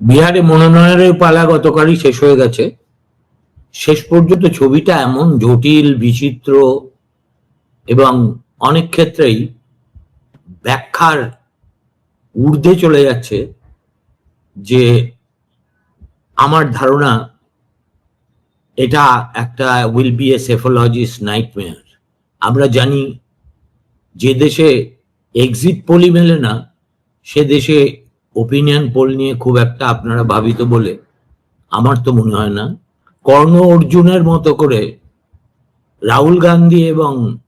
বিহারে মনোনয়নের পালা গতকালই শেষ হয়ে গেছে। শেষ পর্যন্ত ছবিটা এমন জটিল, বিচিত্র এবং অনেক ক্ষেত্রেই ব্যাখ্যার ঊর্ধ্বে চলে যাচ্ছে যে আমার ধারণা এটা একটা will be a psephologists nightmare আমরা জানি যে দেশে এক্সিট পোলই মেলে না, সে দেশে ওপিনিয়ন পোল নিয়ে খুব একটা আপনারা ভাবিত বলে আমার তো মনে হয় না। কর্ণ অর্জুনের মতো করে রাহুল গান্ধী এবং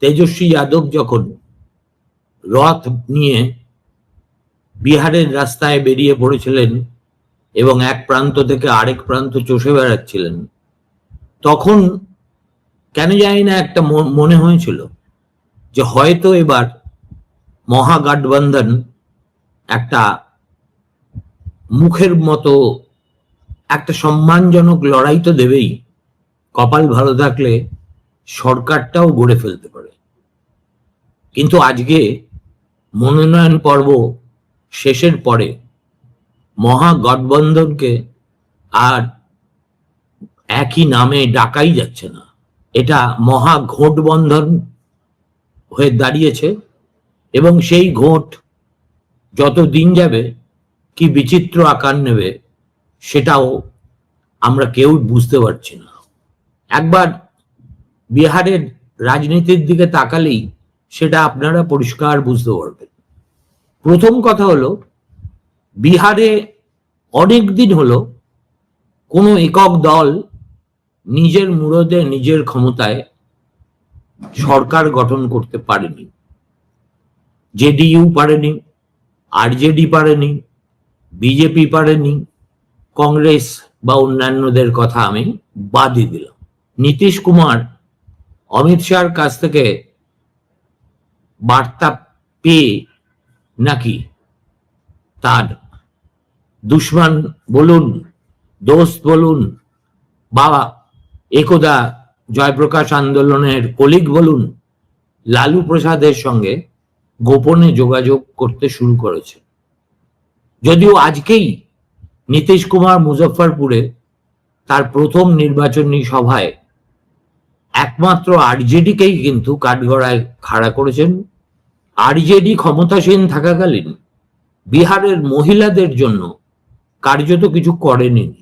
তেজস্বী যাদব যখন রথ নিয়ে বিহারের রাস্তায় বেরিয়ে পড়েছিলেন এবং এক প্রান্ত থেকে আরেক প্রান্ত চষে বেড়াচ্ছিলেন, তখন কেন জানি না একটা মনে হয়েছিল যে হয়তো এবার মহাগাঠবন্ধন একটা মুখের মতো একটা সম্মানজনক লড়াই তো দেবেই। কপাল ভালো থাকলে সরকারটাও গড়ে ফেলতে পারে। কিন্তু আজকে মনোনয়ন পর্ব শেষের পরে মহাগঠবন্ধনকে আর একই নামে ডাকাই যাচ্ছে না। এটা মহা ঘোটবন্ধন হয়ে দাঁড়িয়েছে এবং সেই ঘোট যত দিন যাবে, কি বিচিত্র আকার নেবে, সেটাও আমরা কেউ বুঝতে পারছি না। একবার বিহারের রাজনীতির দিকে তাকালেই সেটা আপনারা পরিষ্কার বুঝতে পারবেন। প্রথম কথা হলো, বিহারে অনেক দিন হলো কোনো একক দল নিজের মুরদে, নিজের ক্ষমতায় সরকার গঠন করতে পারেনি। জেডিইউ পারেনি আরজেডি পারেনি, বিজেপি পারেনি, কংগ্রেস বা অন্যান্যদের কথা আমি বাদই দিলাম। নীতিশ কুমার, অমিত শাহর কাছ থেকে বার্তা পেয়ে নাকি তার দুশ্মন বলুন, দোস্ত বলুন বাবা একদা জয়প্রকাশ আন্দোলনের কলিগ বলুন, লালু প্রসাদের সঙ্গে গোপনে যোগাযোগ করতে শুরু করেছে। যদিও আজকেই নীতিশ কুমার মুজফ্ফরপুরে তার প্রথম নির্বাচনী সভায় একমাত্র আরজেডিকেই কিন্তু কাঠগড়ায় খাড়া করেছেন। আরজেডি ক্ষমতাসীন থাকাকালীন বিহারের মহিলাদের জন্য কার্যত কিছু করেনি।